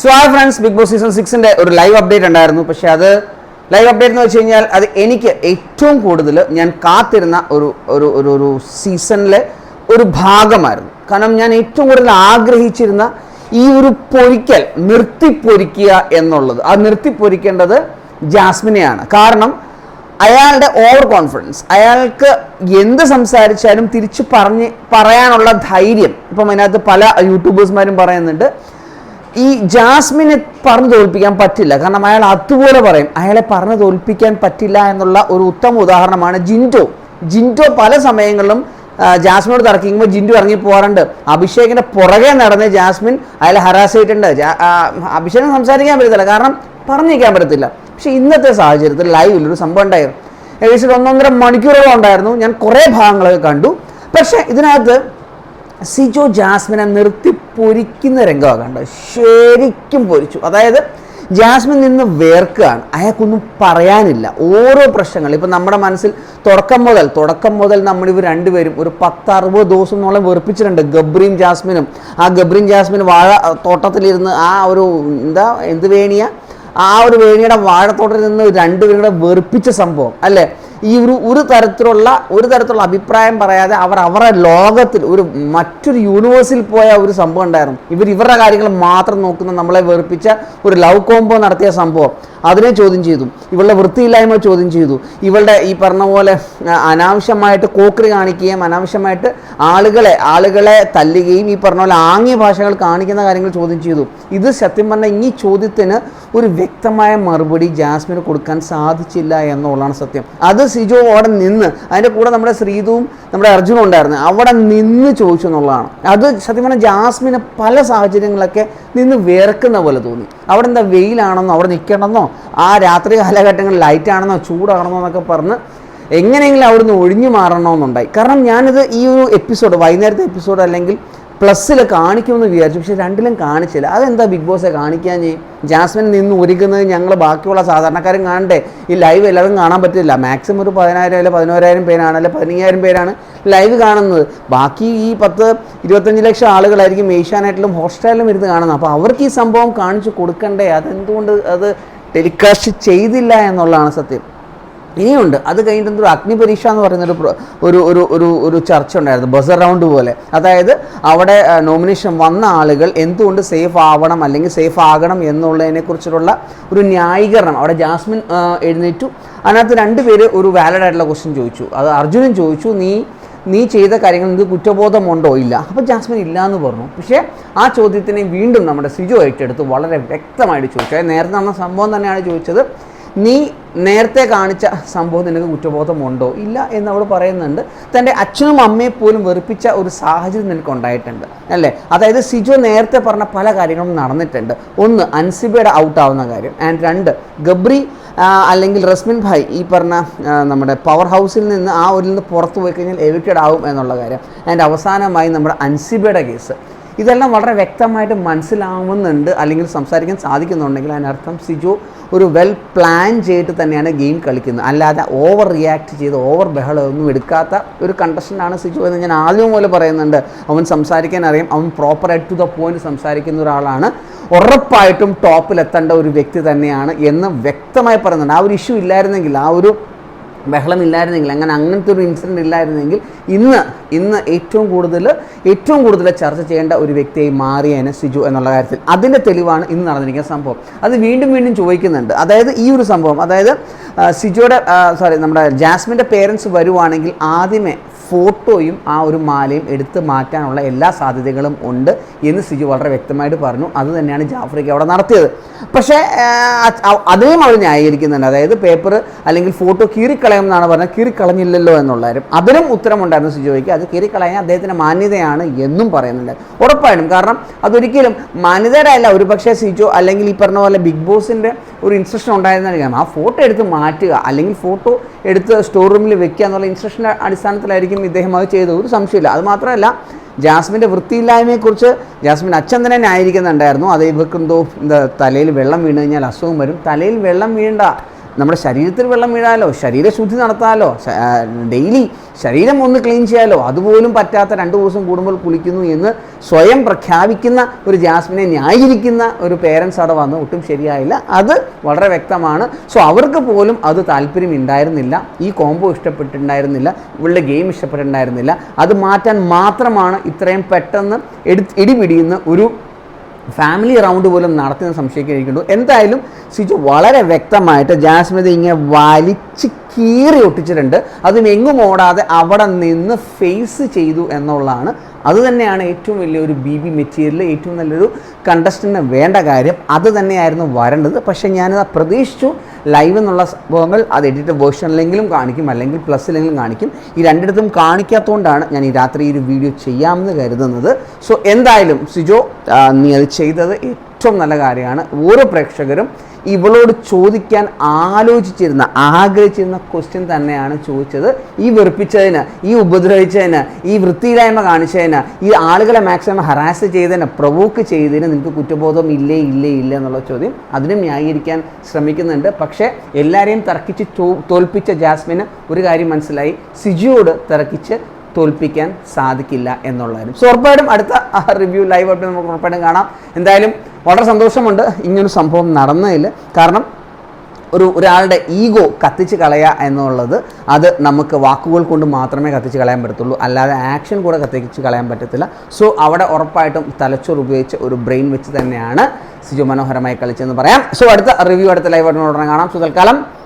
So ആ friends big Boss season സിക്സിന്റെ ഒരു ലൈവ് അപ്ഡേറ്റ് ഉണ്ടായിരുന്നു. പക്ഷേ അത് ലൈവ് അപ്ഡേറ്റ് എന്ന് വെച്ച് കഴിഞ്ഞാൽ അത് എനിക്ക് ഏറ്റവും കൂടുതൽ ഞാൻ കാത്തിരുന്ന ഒരു ഒരു ഒരു ഒരു സീസണിലെ ഒരു ഭാഗമായിരുന്നു. കാരണം ഞാൻ ഏറ്റവും കൂടുതൽ ആഗ്രഹിച്ചിരുന്ന ഈ ഒരു പൊരിക്കൽ നിർത്തിപ്പൊരിക്കുക എന്നുള്ളത്. ആ നിർത്തിപ്പൊരിക്കേണ്ടത് ജാസ്മിനെയാണ്. കാരണം അയാളുടെ ഓവർ കോൺഫിഡൻസ് അയാൾക്ക് എന്ത് സംസാരിച്ചാലും തിരിച്ച് പറഞ്ഞ് പറയാനുള്ള ധൈര്യം. ഇപ്പം അതിനകത്ത് പല യൂട്യൂബേഴ്സ്മാരും പറയുന്നുണ്ട് ഈ ജാസ്മിനെ പറഞ്ഞു തോൽപ്പിക്കാൻ പറ്റില്ല. കാരണം അയാൾ അതുപോലെ പറയും അയാളെ പറഞ്ഞു തോൽപ്പിക്കാൻ പറ്റില്ല എന്നുള്ള ഒരു ഉത്തമ ഉദാഹരണമാണ് ജിന്റോ ജിന്റോ പല സമയങ്ങളിലും ജാസ്മിനോട് തർക്കിക്കുമ്പോൾ ജിന്റു ഇറങ്ങി പോകാറുണ്ട്. അഭിഷേകിന്റെ പുറകെ നടന്ന് ജാസ്മിൻ അയാളെ ഹരാസ് ചെയ്തിട്ടുണ്ട്. അഭിഷേകം സംസാരിക്കാൻ പറ്റത്തില്ല. കാരണം പറഞ്ഞിരിക്കാൻ പറ്റത്തില്ല. പക്ഷേ ഇന്നത്തെ സാഹചര്യത്തിൽ ലൈവിൽ ഒരു സംഭവം ഉണ്ടായിരുന്നു ഏകദേശം ഒന്നൊന്നര മണിക്കൂറോളം ഉണ്ടായിരുന്നു. ഞാൻ കുറേ ഭാഗങ്ങളൊക്കെ കണ്ടു. പക്ഷേ ഇതിനകത്ത് സിജോ ജാസ്മിനെ നിർത്തി പൊരിക്കുന്ന രംഗമാണ് കണ്ടത് ശരിക്കും പൊരിച്ചു. അതായത് ജാസ്മിൻ നിന്ന് വേർക്കുകയാണ്. അയാൾക്കൊന്നും പറയാനില്ല. ഓരോ പ്രശ്നങ്ങൾ ഇപ്പം നമ്മുടെ മനസ്സിൽ തുടക്കം മുതൽ തുടക്കം മുതൽ നമ്മളിവർ രണ്ടുപേരും ഒരു പത്ത് അറുപത് ദിവസത്തോളം വെറുപ്പിച്ചിട്ടുണ്ട് ഗബ്രീം ജാസ്മിനും. ആ ഗബ്രീം ജാസ്മിൻ വാഴ തോട്ടത്തിലിരുന്ന് ആ ഒരു എന്താ എന്ത് വേണിയ? ആ ഒരു വേണിയുടെ വാഴത്തോട്ടത്തിൽ നിന്ന് രണ്ടുപേരും കൂടെ വെറുപ്പിച്ച സംഭവം അല്ലേ? ഈ ഒരു ഒരു തരത്തിലുള്ള ഒരു തരത്തിലുള്ള അഭിപ്രായം പറയാതെ അവർ അവരുടെ ലോകത്തിൽ ഒരു മറ്റൊരു യൂണിവേഴ്സിൽ പോയ ഒരു സംഭവം ഉണ്ടായിരുന്നു. ഇവർ ഇവരുടെ കാര്യങ്ങൾ മാത്രം നോക്കുന്ന നമ്മളെ വെറുപ്പിച്ച ഒരു ലവ് കോംബോ നടത്തിയ സംഭവം. അതിനെ ചോദ്യം ചെയ്തു. ഇവളുടെ വൃത്തിയില്ലായ്മ ചോദ്യം ചെയ്തു. ഇവളുടെ ഈ പറഞ്ഞ പോലെ അനാവശ്യമായിട്ട് കോക്കറി കാണിക്കുകയും അനാവശ്യമായിട്ട് ആളുകളെ ആളുകളെ തല്ലുകയും ഈ പറഞ്ഞ പോലെ ആംഗ്യ ഭാഷകൾ കാണിക്കുന്ന കാര്യങ്ങൾ ചോദ്യം ചെയ്തു. ഇത് സത്യം പറഞ്ഞാൽ ഈ ചോദ്യത്തിന് ഒരു വ്യക്തമായ മറുപടി ജാസ്മിന് കൊടുക്കാൻ സാധിച്ചില്ല എന്നുള്ളതാണ് സത്യം. അത് സിജോ അവിടെ നിന്ന് അതിന്റെ കൂടെ നമ്മുടെ ശ്രീതുവും നമ്മുടെ അർജുനും ഉണ്ടായിരുന്നു. അവിടെ നിന്ന് ചോദിച്ചു എന്നുള്ളതാണ്. അത് സത്യം പറഞ്ഞാൽ ജാസ്മിന് പല സാഹചര്യങ്ങളൊക്കെ നിന്ന് വേർക്കുന്ന പോലെ തോന്നി. അവിടെ എന്താ വെയിലാണെന്നോ അവിടെ നിൽക്കണമെന്നോ ആ രാത്രി കാലഘട്ടങ്ങളിൽ ലൈറ്റ് ആണെന്നോ ചൂടാണെന്നോ എന്നൊക്കെ പറഞ്ഞ് എങ്ങനെയെങ്കിലും അവിടുന്ന് ഒഴിഞ്ഞു മാറണമെന്നുണ്ടായി. കാരണം ഞാനിത് ഈ ഒരു എപ്പിസോഡ് വൈകുന്നേരത്തെ എപ്പിസോഡ് അല്ലെങ്കിൽ പ്ലസ്സിൽ കാണിക്കുമെന്ന് വിചാരിച്ചു. പക്ഷേ രണ്ടിലും കാണിച്ചില്ല. അതെന്താ ബിഗ് ബോസെ കാണിക്കാൻ ജാസ്മിൻ നിന്ന് ഒരുക്കുന്നത് ഞങ്ങൾ ബാക്കിയുള്ള സാധാരണക്കാരും കാണണ്ടേ? ഈ ലൈവ് എല്ലാവരും കാണാൻ പറ്റില്ല. മാക്സിമം ഒരു പതിനായിരം അല്ലെങ്കിൽ പതിനോരായിരം പേരാണ് അല്ലെങ്കിൽ പതിനയ്യായിരം പേരാണ് ലൈവ് കാണുന്നത്. ബാക്കി ഈ പത്ത് ഇരുപത്തഞ്ച് ലക്ഷം ആളുകളായിരിക്കും ഏഷ്യാനെറ്റിലും ഹോസ്റ്റലിലും ഇരുന്ന് കാണുന്നത്. അപ്പോൾ അവർക്ക് ഈ സംഭവം കാണിച്ചു കൊടുക്കണ്ടേ? അതെന്തുകൊണ്ട് അത് ടെലികാസ്റ്റ് ചെയ്തില്ല എന്നുള്ളതാണ് സത്യം. ഇനിയുണ്ട്. അത് കഴിഞ്ഞിട്ട് എന്തൊരു അഗ്നിപരീക്ഷ എന്ന് പറയുന്നൊരു ഒരു ഒരു ഒരു ഒരു ചർച്ച ഉണ്ടായിരുന്നു. ബസർ റൗണ്ട് പോലെ. അതായത് അവിടെ നോമിനേഷൻ വന്ന ആളുകൾ എന്തുകൊണ്ട് സേഫ് ആവണം അല്ലെങ്കിൽ സേഫ് ആകണം എന്നുള്ളതിനെക്കുറിച്ചുള്ള ഒരു ന്യായീകരണം. അവിടെ ജാസ്മിൻ എഴുന്നേറ്റു. അതിനകത്ത് രണ്ടുപേര് ഒരു വാലഡ് ആയിട്ടുള്ള ക്വസ്റ്റ്യൻ ചോദിച്ചു. അത് അർജുനൻ ചോദിച്ചു നീ നീ ചെയ്ത കാര്യങ്ങൾ നിങ്ങൾക്ക് കുറ്റബോധമുണ്ടോ? ഇല്ല. അപ്പോൾ ജാസ്മിൻ ഇല്ല എന്ന് പറഞ്ഞു. പക്ഷേ ആ ചോദ്യത്തിനെ വീണ്ടും നമ്മുടെ സിജു ഏറ്റെടുത്ത് വളരെ വ്യക്തമായിട്ട് ചോദിച്ചു. നേരത്തെ നടന്ന സംഭവം തന്നെയാണ് ചോദിച്ചത്. നീ നേരത്തെ കാണിച്ച സംഭവം നിനക്ക് കുറ്റബോധമുണ്ടോ? ഇല്ല എന്ന് അവൾ പറയുന്നുണ്ട്. തന്റെ അച്ഛനും അമ്മയെ പോലും വെറുപ്പിച്ച ഒരു സാഹചര്യം നിനക്ക് ഉണ്ടായിട്ടുണ്ട് അല്ലേ? അതായത് സിജു നേരത്തെ പറഞ്ഞ പല കാര്യങ്ങളും നടന്നിട്ടുണ്ട്. ഒന്ന് അൻസിബയുടെ ഔട്ട് ആവുന്ന കാര്യം. ആൻഡ് രണ്ട് ഗബ്രി അല്ലെങ്കിൽ റസ്മിൻ ഭായ് ഈ പറഞ്ഞ നമ്മുടെ പവർ ഹൗസിൽ നിന്ന് ആ ഒരു നിന്ന് പുറത്തു പോയി കഴിഞ്ഞാൽ എവിക്റ്റഡ് ആവും എന്നുള്ള കാര്യം. ആൻഡ് അവസാനമായി നമ്മുടെ അൻസിബയുടെ കേസ് ഇതെല്ലാം വളരെ വ്യക്തമായിട്ട് മനസ്സിലാവുന്നുണ്ട് അല്ലെങ്കിൽ സംസാരിക്കാൻ സാധിക്കുന്നുണ്ടെങ്കിൽ അതിനർത്ഥം സിജു ഒരു വെൽ പ്ലാൻ ചെയ്തിട്ട് തന്നെയാണ് ഗെയിം കളിക്കുന്നത്. അല്ലാതെ ഓവർ റിയാക്ട് ചെയ്ത് ഓവർ ബഹളമൊന്നും എടുക്കാത്ത ഒരു കണ്ടസ്റ്റന്റാണ് സിജു എന്ന് ഞാൻ ആദ്യം പോലെ പറയുന്നുണ്ട്. അവൻ സംസാരിക്കാൻ അറിയാം. അവൻ പ്രോപ്പറായിട്ട് ടു ദ പോയിന്റ് സംസാരിക്കുന്ന ഒരാളാണ്. ഉറപ്പായിട്ടും ടോപ്പിലെത്തേണ്ട ഒരു വ്യക്തി തന്നെയാണ് എന്ന് വ്യക്തമായി പറയുന്നുണ്ട്. ആ ഒരു ഇഷ്യൂ ഇല്ലായിരുന്നെങ്കിൽ ആ ഒരു ബഹളം ഇല്ലായിരുന്നെങ്കിൽ അങ്ങനെ അങ്ങനത്തെ ഒരു ഇൻസിഡന്റ് ഇല്ലായിരുന്നെങ്കിൽ ഇന്ന് ഇന്ന് ഏറ്റവും കൂടുതൽ ഏറ്റവും കൂടുതൽ ചർച്ച ചെയ്യേണ്ട ഒരു വ്യക്തിയായി മാറിയേനെ സിജു എന്നുള്ള കാര്യത്തിൽ. അതിന്റെ തെളിവാണ് ഇന്ന് നടന്നിരിക്കുന്ന സംഭവം. അത് വീണ്ടും വീണ്ടും ചോദിക്കുന്നുണ്ട്. അതായത് ഈ ഒരു സംഭവം അതായത് സിജോയുടെ സോറി നമ്മുടെ ജാസ്മിന്റെ പേരൻസ് വരുവാണെങ്കിൽ ആദ്യമേ ഫോട്ടോയും ആ ഒരു മാലയും എടുത്ത് മാറ്റാനുള്ള എല്ലാ സാധ്യതകളും ഉണ്ട് എന്ന് സിജു വളരെ വ്യക്തമായിട്ട് പറഞ്ഞു. അത് തന്നെയാണ് ജാഫ്രിക്ക് അവിടെ നടത്തിയത്. പക്ഷേ അതിനെയും അവർ ന്യായീകരിക്കുന്നുണ്ട്. അതായത് പേപ്പർ അല്ലെങ്കിൽ ഫോട്ടോ കീറിക്കളയും എന്നാണ് പറഞ്ഞത്. കീറിക്കളഞ്ഞില്ലല്ലോ എന്നുള്ള അതിനും ഉത്തരമുണ്ടായിരുന്നു സിജോയ്ക്ക്. അത് കീറിക്കളയാൻ അദ്ദേഹത്തിന്റെ മാന്യതയാണ് എന്നും പറയുന്നുണ്ട്. ഉറപ്പായിട്ടും. കാരണം അതൊരിക്കലും മാന്യതയുടെ അല്ല. ഒരു പക്ഷേ സിജോ അല്ലെങ്കിൽ ഈ പറഞ്ഞ പോലെ ബിഗ് ബോസിന്റെ ഒരു ഇൻസ്ട്രക്ഷൻ ഉണ്ടായിരുന്നു ആ ഫോട്ടോ എടുത്ത് മാറ്റുക അല്ലെങ്കിൽ ഫോട്ടോ എടുത്ത് സ്റ്റോർ റൂമിൽ വെക്കുക എന്നുള്ള ഇൻസ്ട്രക്ഷന്റെ അടിസ്ഥാനത്തിലായിരിക്കും ഇദ്ദേഹം അത് ചെയ്തത്. ഒരു സംശയമില്ല അത് മാത്രമല്ല ജാസ്മിന്റെ വൃത്തിയില്ലായ്മയെക്കുറിച്ച് ജാസ്മിൻ അച്ഛൻ തന്നെ ന്യായീകരിക്കുന്നുണ്ടായിരുന്നു. അത് ഇവർക്ക് എന്തോ എന്താ തലയിൽ വെള്ളം വീണ് കഴിഞ്ഞാൽ അസുഖം വരും. തലയിൽ വെള്ളം വീണ്ട നമ്മുടെ ശരീരത്തിൽ വെള്ളം വീഴാലോ ശരീരശുദ്ധി നടത്താലോ ഡെയിലി ശരീരം ഒന്ന് ക്ലീൻ ചെയ്യാലോ അതുപോലും പറ്റാത്ത രണ്ട് ദിവസം കൂടുമ്പോൾ കുളിക്കുന്നു എന്ന് സ്വയം പ്രഖ്യാപിക്കുന്ന ഒരു ജാസ്മിനെ ന്യായീകരിക്കുന്ന ഒരു പേരൻസ് അവിടെ വന്ന്. ഒട്ടും ശരിയായില്ല. അത് വളരെ വ്യക്തമാണ്. സോ അവർക്ക് പോലും അത് താല്പര്യം ഉണ്ടായിരുന്നില്ല ഈ കോംബോ ഇഷ്ടപ്പെട്ടിട്ടുണ്ടായിരുന്നില്ല. ഇവളുടെ ഗെയിം ഇഷ്ടപ്പെട്ടിട്ടുണ്ടായിരുന്നില്ല. അത് മാറ്റാൻ മാത്രമാണ് ഇത്രയും പെട്ടെന്ന് എടു ഇടിപിടിയുന്ന ഒരു ഫാമിലി റൗണ്ട് പോലും നടത്തുന്ന സംശയിക്കുന്നു എന്തായാലും സിജു വളരെ വ്യക്തമായിട്ട് ജാസ്മിത ഇങ്ങനെ വലിച്ച് കീറി ഒട്ടിച്ചിട്ടുണ്ട്. അതും എങ്ങും ഓടാതെ അവിടെ നിന്ന് ഫേസ് ചെയ്തു എന്നുള്ളതാണ് അത് തന്നെയാണ് ഏറ്റവും വലിയൊരു ബി ബി മെറ്റീരിയൽ ഏറ്റവും നല്ലൊരു കണ്ടസ്റ്റന്റിന് വേണ്ട കാര്യം. അത് തന്നെയായിരുന്നു വരേണ്ടത്. പക്ഷേ ഞാനത് പ്രതീക്ഷിച്ചു ലൈവ് എന്നുള്ള സംഭവങ്ങൾ അത് എഡിറ്റഡ് വേർഷനിലെങ്കിലും കാണിക്കും അല്ലെങ്കിൽ പ്ലസ്സിലെങ്കിലും കാണിക്കും. ഈ രണ്ടിടത്തും കാണിക്കാത്തതുകൊണ്ടാണ് ഞാൻ ഈ രാത്രി ഒരു വീഡിയോ ചെയ്യാമെന്ന് കരുതുന്നത്. സോ എന്തായാലും സിജോ നീ അത് ചെയ്തത് ഏറ്റവും നല്ല കാര്യമാണ്. ഓരോ പ്രേക്ഷകരും ഇവളോട് ചോദിക്കാൻ ആലോചിച്ചിരുന്ന ആഗ്രഹിച്ചിരുന്ന ക്വസ്റ്റ്യൻ തന്നെയാണ് ചോദിച്ചത്. ഈ വെറുപ്പിച്ചതിന് ഈ ഉപദ്രവിച്ചതിന് ഈ വൃത്തിയില്ലായ്മ കാണിച്ചതിന് ഈ ആളുകളെ മാക്സിമം ഹറാസ് ചെയ്തതിന് പ്രൊവോക്ക് ചെയ്തതിന് നിനക്ക് കുറ്റബോധം ഇല്ലേ ഇല്ലേ ഇല്ല എന്നുള്ള ചോദ്യം അതിനും ന്യായീകരിക്കാൻ ശ്രമിക്കുന്നുണ്ട്. പക്ഷേ എല്ലാവരെയും തർക്കിച്ച് തോൽപ്പിച്ച ജാസ്മിന് ഒരു കാര്യം മനസ്സിലായി. സിജിയോട് തർക്കിച്ച് തോൽപ്പിക്കാൻ സാധിക്കില്ല എന്നുള്ളതിനും. സോ ഉറപ്പായിട്ടും അടുത്ത റിവ്യൂ ലൈവ് ആയിട്ട് നമുക്ക് ഉറപ്പായിട്ടും കാണാം. എന്തായാലും വളരെ സന്തോഷമുണ്ട്. ഇങ്ങനൊരു സംഭവം നടന്നതിൽ. കാരണം ഒരു ഒരാളുടെ ഈഗോ കത്തിച്ച് കളയുക എന്നുള്ളത് അത് നമുക്ക് വാക്കുകൾ കൊണ്ട് മാത്രമേ കത്തിച്ച് കളയാൻ പറ്റത്തുള്ളൂ. അല്ലാതെ ആക്ഷൻ കൂടെ കത്തിച്ച് കളയാൻ പറ്റത്തില്ല. സോ അവിടെ ഉറപ്പായിട്ടും തലച്ചോർ ഉപയോഗിച്ച് ഒരു ബ്രെയിൻ വെച്ച് തന്നെയാണ് സിജു മനോഹരമായി കളിച്ചതെന്ന് പറയാം. സോ അടുത്ത റിവ്യൂ അടുത്ത ലൈവ് ആയിട്ട് കാണാം. സോ തൽക്കാലം